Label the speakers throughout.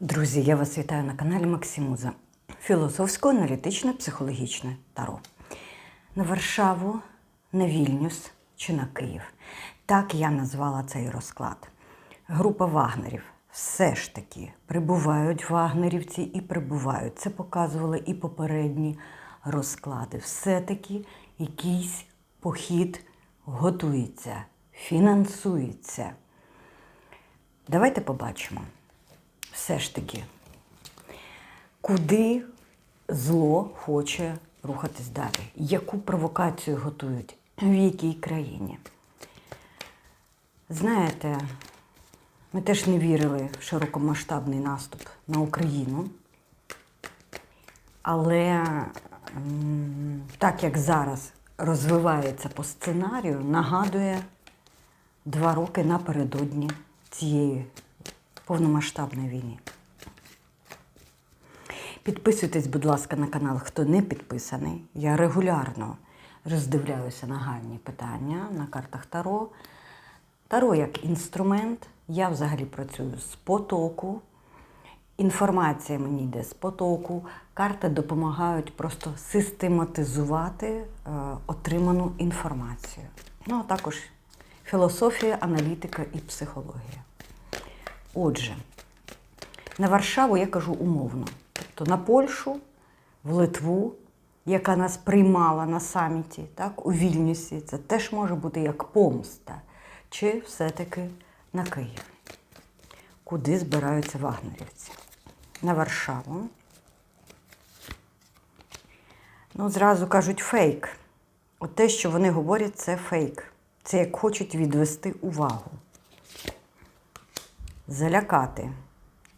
Speaker 1: Друзі, я вас вітаю на каналі Максимуза. Філософсько-аналітичне психологічне таро. На Варшаву, на Вільнюс чи на Київ. Так я назвала цей розклад. Група вагнерів все ж таки прибувають вагнерівці і прибувають. Це показували і попередні розклади. Все-таки якийсь похід готується, фінансується. Давайте побачимо все ж таки, куди зло хоче рухатись далі, яку провокацію готують, в якій країні. Знаєте, ми теж не вірили в широкомасштабний наступ на Україну. Але так як зараз розвивається по сценарію, нагадує два роки напередодні цієї повномасштабної війни. Підписуйтесь, будь ласка, на канал, хто не підписаний. Я регулярно роздивляюся нагальні питання на картах Таро. Таро як інструмент. Я взагалі працюю з потоку. Інформація мені йде з потоку. Карти допомагають просто систематизувати е, отриману інформацію. Ну, а також філософія, аналітика і психологія. Отже, на Варшаву я кажу умовно. Тобто на Польщу, в Литву, яка нас приймала на саміті, так, у Вільнюсі, це теж може бути як помста, чи все-таки на Київ. Куди збираються вагнерівці? На Варшаву. Ну, зразу кажуть фейк. От те, що вони говорять, це фейк. Це як хочуть відвести увагу. Залякати.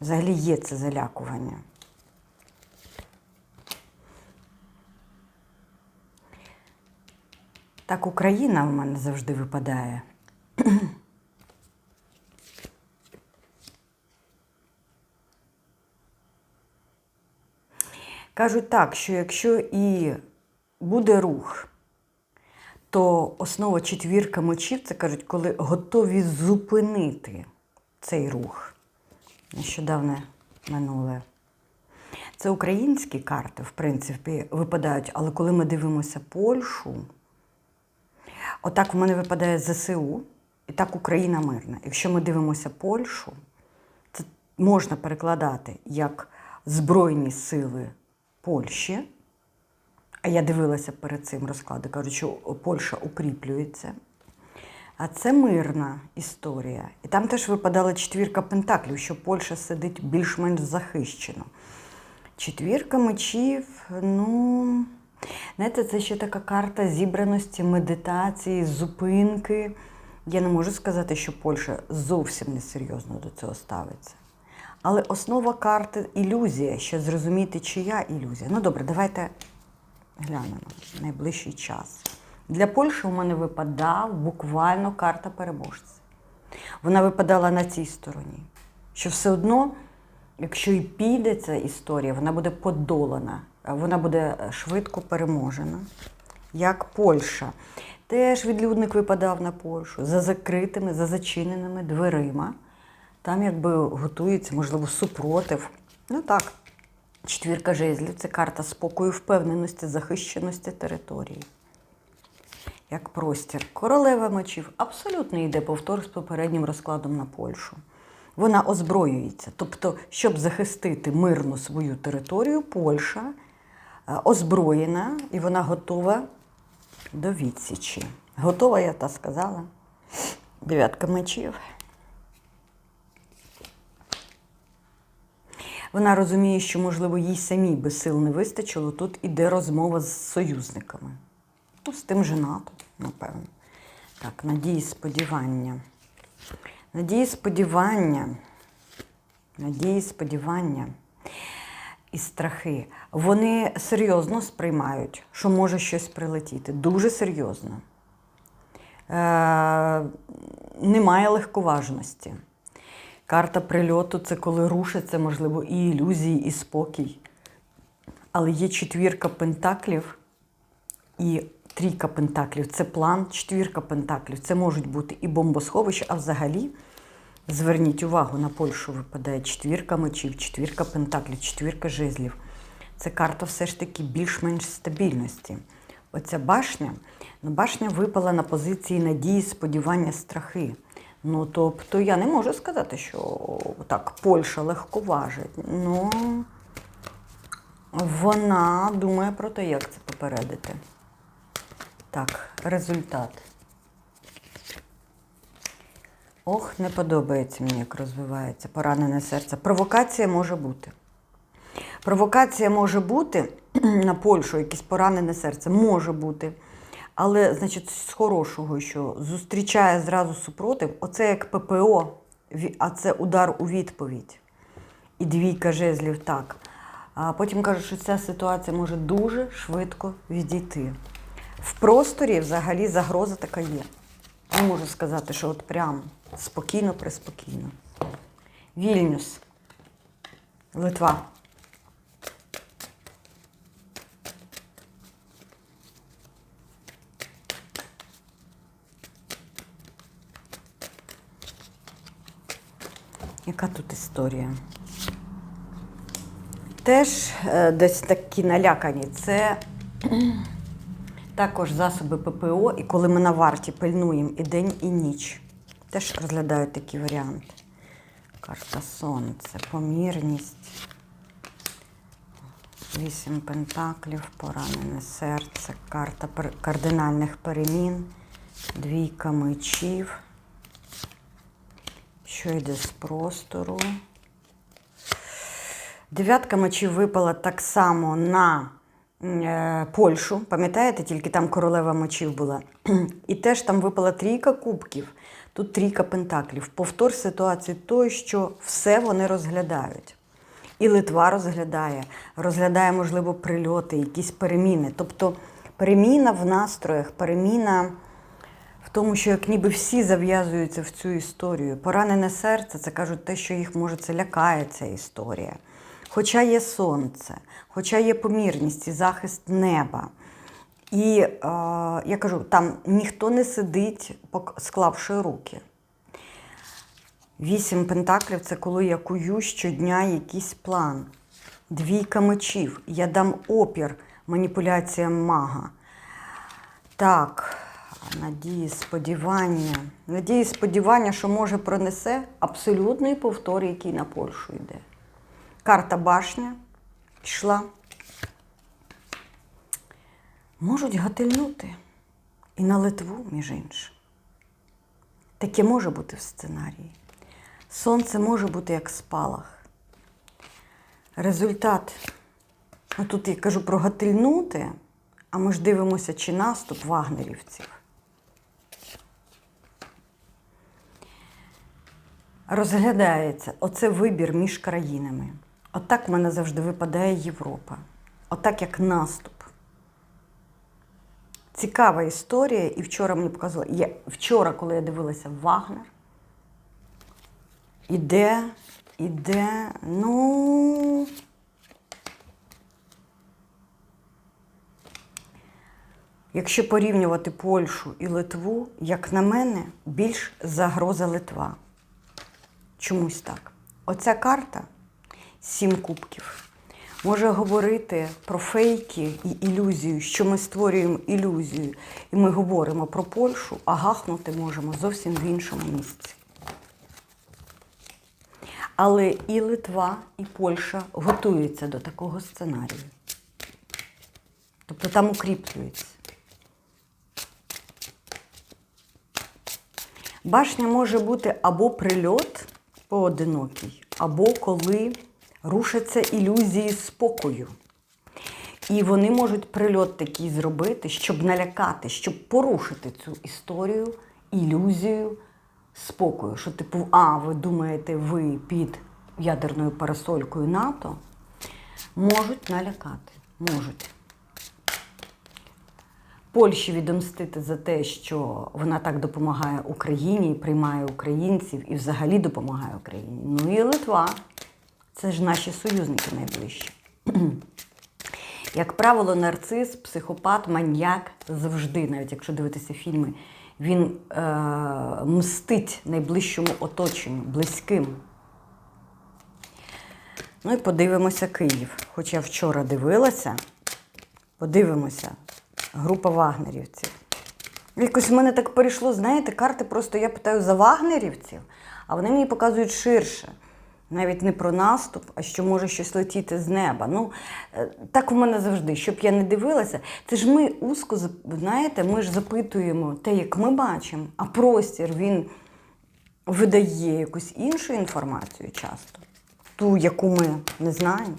Speaker 1: Взагалі є це залякування. Так Україна в мене завжди випадає. Кажуть так, що якщо і буде рух, то основа четвірка мечів це кажуть, коли готові зупинити цей рух. Нещодавне минуле. Це українські карти, в принципі, випадають, але коли ми дивимося Польщу, отак в мене випадає ЗСУ, і так Україна мирна. Якщо ми дивимося Польщу, це можна перекладати як Збройні сили Польщі. А я дивилася перед цим розкладом, кажуть, що Польща укріплюється. А це мирна історія. І там теж випадала четвірка пентаклів, що Польща сидить більш-менш захищено. Четвірка мечів, ну, знаєте, це ще така карта зібраності, медитації, зупинки. Я не можу сказати, що Польща зовсім несерйозно до цього ставиться. Але основа карти ілюзія, ще зрозуміти, чия ілюзія. Ну добре, давайте глянемо найближчий час. Для Польщі у мене випадав буквально карта переможця. Вона випадала на цій стороні. Що все одно, якщо і піде ця історія, вона буде подолана, вона буде швидко переможена. Як Польща. Теж відлюдник випадав на Польщу за закритими, за зачиненими дверима. Там якби готується, можливо, супротив. Ну так, четвірка жезлів це карта спокою, впевненості, захищеності території. Як простір. Королева мечів абсолютно йде повтор з попереднім розкладом на Польщу. Вона озброюється. Тобто, щоб захистити мирну свою територію, Польща е, озброєна і вона готова до відсічі. Готова, я та сказала. Дев'ятка мечів. Вона розуміє, що, можливо, їй самій би сил не вистачило. Тут іде розмова з союзниками. Ну, з тим же НАТО, напевно. Так, надії, сподівання. Надії, сподівання. Надії, сподівання і страхи. Вони серйозно сприймають, що може щось прилетіти. Дуже серйозно. Е, немає легковажності. Карта прильоту це коли рушиться, можливо, і ілюзії, і спокій. Але є четвірка пентаклів і трійка пентаклів це план, четвірка пентаклів це можуть бути і бомбосховища, а взагалі Зверніть увагу, на Польщу випадає четвірка мечів, четвірка пентаклів, четвірка жезлів. Це карта все ж таки більш-менш стабільності. Оця башня, ну башня випала на позиції надії, сподівання, страхи. Ну, тобто я не можу сказати, що так, Польща легковажить. Ну, вона думає про те, як це попередити. Так, результат. Ох, не подобається мені, як розвивається поранене серце. Провокація може бути. Провокація може бути на Польщу, якесь поранене серце, може бути. Але, значить, з хорошого, що зустрічає зразу супротив, оце як ППО, а це удар у відповідь. І двійка жезлів так. А потім кажуть, що ця ситуація може дуже швидко відійти. В просторі взагалі загроза така є. Не можу сказати, що от прям спокійно, приспокійно. Вільнюс. Литва. Яка тут історія? Теж е, десь такі налякані. Це також засоби ППО, і коли ми на варті пильнуємо і день, і ніч. Теж розглядають такі варіанти. Карта Сонце, помірність. Вісім пентаклів, поранене серце, карта кардинальних перемін, двійка мечів. Що йде з простору? Дев'ятка мечів випала так само на Польщу. Пам'ятаєте, тільки там королева мечів була. І теж там випала трійка кубків, тут трійка пентаклів. Повтор ситуації той, що все вони розглядають. І Литва розглядає, розглядає, можливо, прильоти, якісь переміни. Тобто переміна в настроях, переміна в тому, що як ніби всі зав'язуються в цю історію. Поранене серце це кажуть те, що їх може це лякає ця історія. Хоча є сонце, хоча є помірність і захист неба. І е, я кажу, там ніхто не сидить, склавши руки. Вісім пентаклів це коли я кую щодня якийсь план. Двійка мечів. Я дам опір маніпуляціям мага. Так, надії, сподівання. Надії, сподівання, що може пронесе абсолютний повтор, який на Польщу йде. Карта башня пішла. Можуть гатильнути. І на Литву, між іншим. Таке може бути в сценарії. Сонце може бути як спалах. Результат. Ну, тут я кажу про гатильнути, а ми ж дивимося, чи наступ вагнерівців. Розглядається оце вибір між країнами. Отак в мене завжди випадає Європа. Отак як наступ. Цікава історія, і вчора мені показували. Я, вчора, коли я дивилася Вагнер, іде, іде, ну. Якщо порівнювати Польщу і Литву, як на мене, більш загроза Литва. Чомусь так. Оця карта сім кубків. Може говорити про фейки і ілюзію, що ми створюємо ілюзію, і ми говоримо про Польщу, а гахнути можемо зовсім в іншому місці. Але і Литва, і Польща готуються до такого сценарію. Тобто там укріплюються. Башня може бути або прильот поодинокий, або коли рушаться ілюзії спокою. І вони можуть прильот такий зробити, щоб налякати, щоб порушити цю історію, ілюзію спокою. Що, типу, а, ви думаєте, ви під ядерною парасолькою НАТО можуть налякати. Можуть. Польщі відомстити за те, що вона так допомагає Україні, і приймає українців і взагалі допомагає Україні. Ну і Литва. Це ж наші союзники найближчі. Як правило, нарцис, психопат, маньяк завжди, навіть якщо дивитися фільми Він е, мстить найближчому оточенню, близьким. Ну і подивимося Київ. Хоч я вчора дивилася, подивимося. Група вагнерівців. Якось в мене так перейшло, знаєте, карти просто я питаю за вагнерівців, а вони мені показують ширше. Навіть не про наступ, а що може щось летіти з неба. Ну, е, так у мене завжди, щоб я не дивилася. Це ж ми узко, знаєте, ми ж запитуємо те, як ми бачимо, а простір він видає якусь іншу інформацію часто, ту, яку ми не знаємо.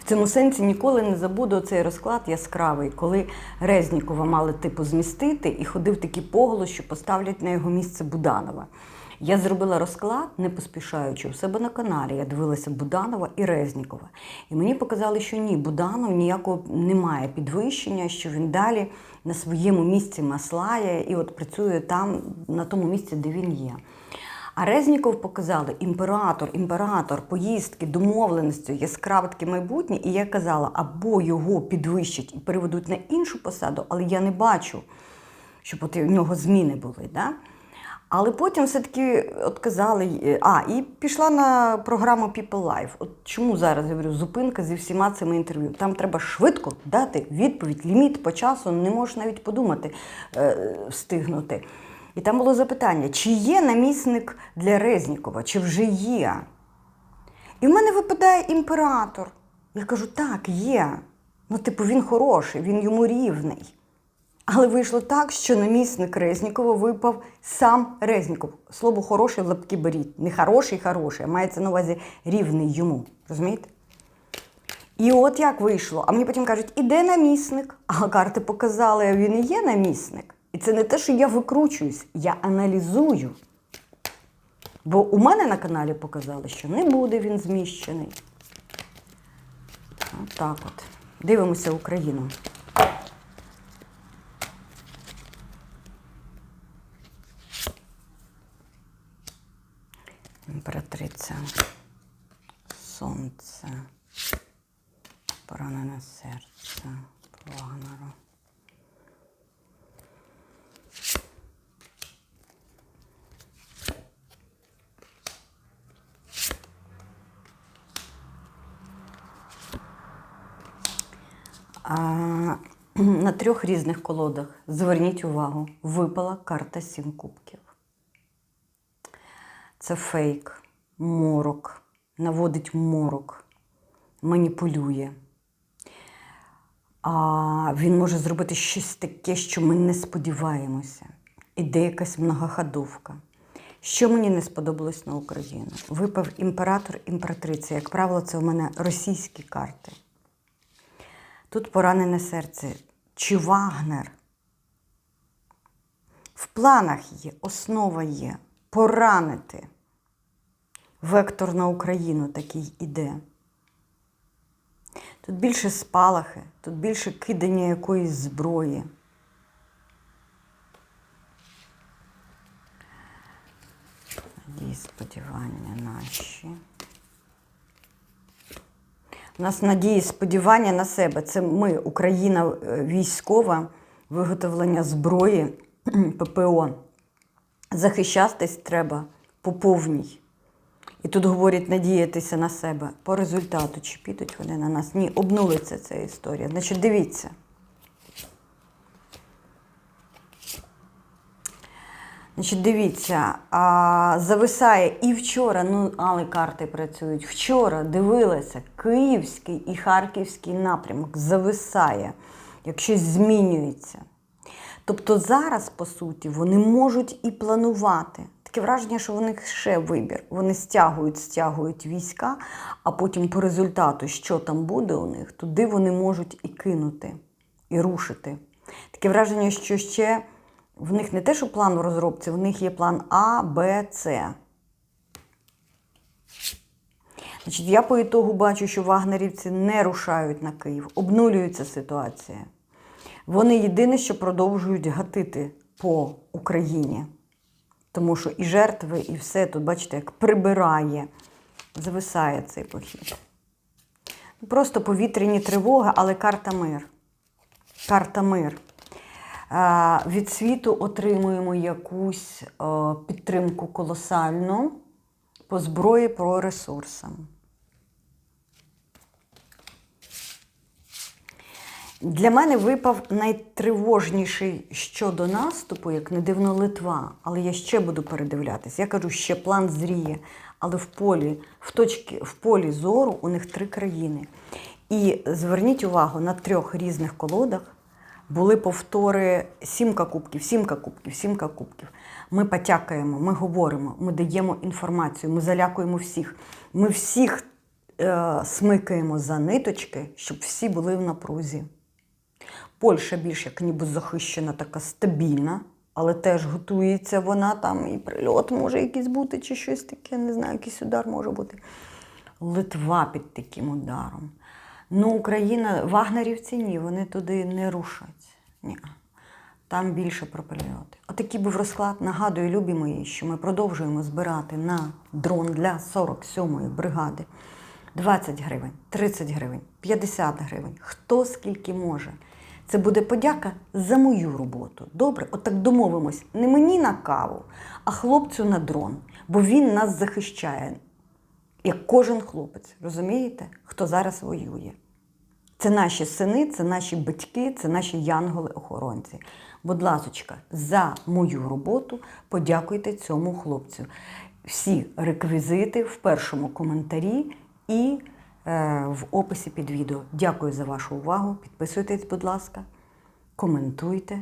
Speaker 1: В цьому сенсі ніколи не забуду цей розклад яскравий, коли Резнікова мали типу змістити і ходив такий поголос, що поставлять на його місце Буданова. Я зробила розклад, не поспішаючи у себе на каналі. Я дивилася Буданова і Резнікова. І мені показали, що ні, Буданов ніякого немає підвищення, що він далі на своєму місці маслає і от працює там, на тому місці, де він є. А Резніков показали імператор, імператор, поїздки, домовленості, яскраве таке майбутнє. І я казала, або його підвищать і переведуть на іншу посаду, але я не бачу, щоб от у нього зміни були. Да? Але потім все-таки от казали, е, а, і пішла на програму People Life. От чому зараз я говорю, зупинка зі всіма цими інтерв'ю. Там треба швидко дати відповідь, ліміт по часу, не можеш навіть подумати, е, встигнути. І там було запитання, чи є намісник для Резнікова, чи вже є. І в мене випадає імператор. Я кажу, так, є. Ну, типу, він хороший, він йому рівний. Але вийшло так, що намісник Резнікова випав сам Резніков. Слово хороший лапки беріть. Не хороший, хороший, а мається на увазі рівний йому. Розумієте? І от як вийшло. А мені потім кажуть, іде намісник. А карти показали, він і є намісник. І це не те, що я викручуюсь, я аналізую. Бо у мене на каналі показали, що не буде він зміщений. Отак от. Дивимося Україну. Імператриця. Сонце. Поранене серце. Вагнеру. А, на трьох різних колодах, зверніть увагу, випала карта сім кубків. Це фейк, морок, наводить морок, маніпулює. А він може зробити щось таке, що ми не сподіваємося. Іде якась многоходовка. Що мені не сподобалось на Україну? Випав імператор, імператриця. Як правило, це у мене російські карти. Тут поранене серце. Чи Вагнер? В планах є, основа є. Поранити. Вектор на Україну такий іде. Тут більше спалахи, тут більше кидання якоїсь зброї. Надії сподівання наші. У нас надії сподівання на себе. Це ми, Україна е, військова, виготовлення зброї, ППО. Захищатись треба по повній. І тут говорять надіятися на себе. По результату, чи підуть вони на нас? Ні, обнулиться ця історія. Значить, дивіться. Значить, дивіться, а, зависає і вчора, ну, але карти працюють. Вчора дивилася, Київський і Харківський напрямок зависає, як щось змінюється. Тобто зараз, по суті, вони можуть і планувати. Таке враження, що в них ще вибір. Вони стягують, стягують війська, а потім по результату, що там буде у них, туди вони можуть і кинути, і рушити. Таке враження, що ще в них не те, що план у розробці, в них є план А, Б, С. Значить, я по ітогу бачу, що вагнерівці не рушають на Київ, обнулюється ситуація. Вони єдине, що продовжують гатити по Україні. Тому що і жертви, і все тут, бачите, як прибирає, зависає цей похід. Просто повітряні тривоги, але карта мир. карта мир. Від світу отримуємо якусь підтримку колосальну по зброї, по ресурсам. Для мене випав найтривожніший щодо наступу, як не дивно Литва, але я ще буду передивлятись. Я кажу, ще план зріє, але в полі, в точці, в полі зору у них три країни. І зверніть увагу, на трьох різних колодах були повтори сімка кубків, сімка кубків, сімка кубків. Ми потякаємо, ми говоримо, ми даємо інформацію, ми залякуємо всіх. Ми всіх е, смикаємо за ниточки, щоб всі були в напрузі. Польща більш як ніби захищена, така стабільна, але теж готується вона там, і прильот може якийсь бути, чи щось таке, не знаю, якийсь удар може бути. Литва під таким ударом. Ну, Україна, вагнерівці ні, вони туди не рушать. Ні. Там більше про прильоти. Отакий був розклад. Нагадую, любі мої, що ми продовжуємо збирати на дрон для 47-ї бригади 20 гривень, 30 гривень, 50 гривень. Хто скільки може. Це буде подяка за мою роботу. Добре, отак домовимось. Не мені на каву, а хлопцю на дрон, бо він нас захищає, як кожен хлопець. Розумієте, хто зараз воює? Це наші сини, це наші батьки, це наші янголи-охоронці. Будь ласочка, за мою роботу подякуйте цьому хлопцю. Всі реквізити в першому коментарі і е, в описі під відео. Дякую за вашу увагу. Підписуйтесь, будь ласка, коментуйте,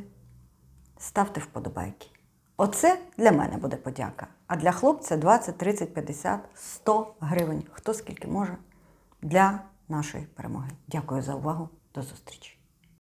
Speaker 1: ставте вподобайки. Оце для мене буде подяка. А для хлопця 20, 30, 50, 100 гривень. Хто скільки може для нашої перемоги. Дякую за увагу. До зустрічі!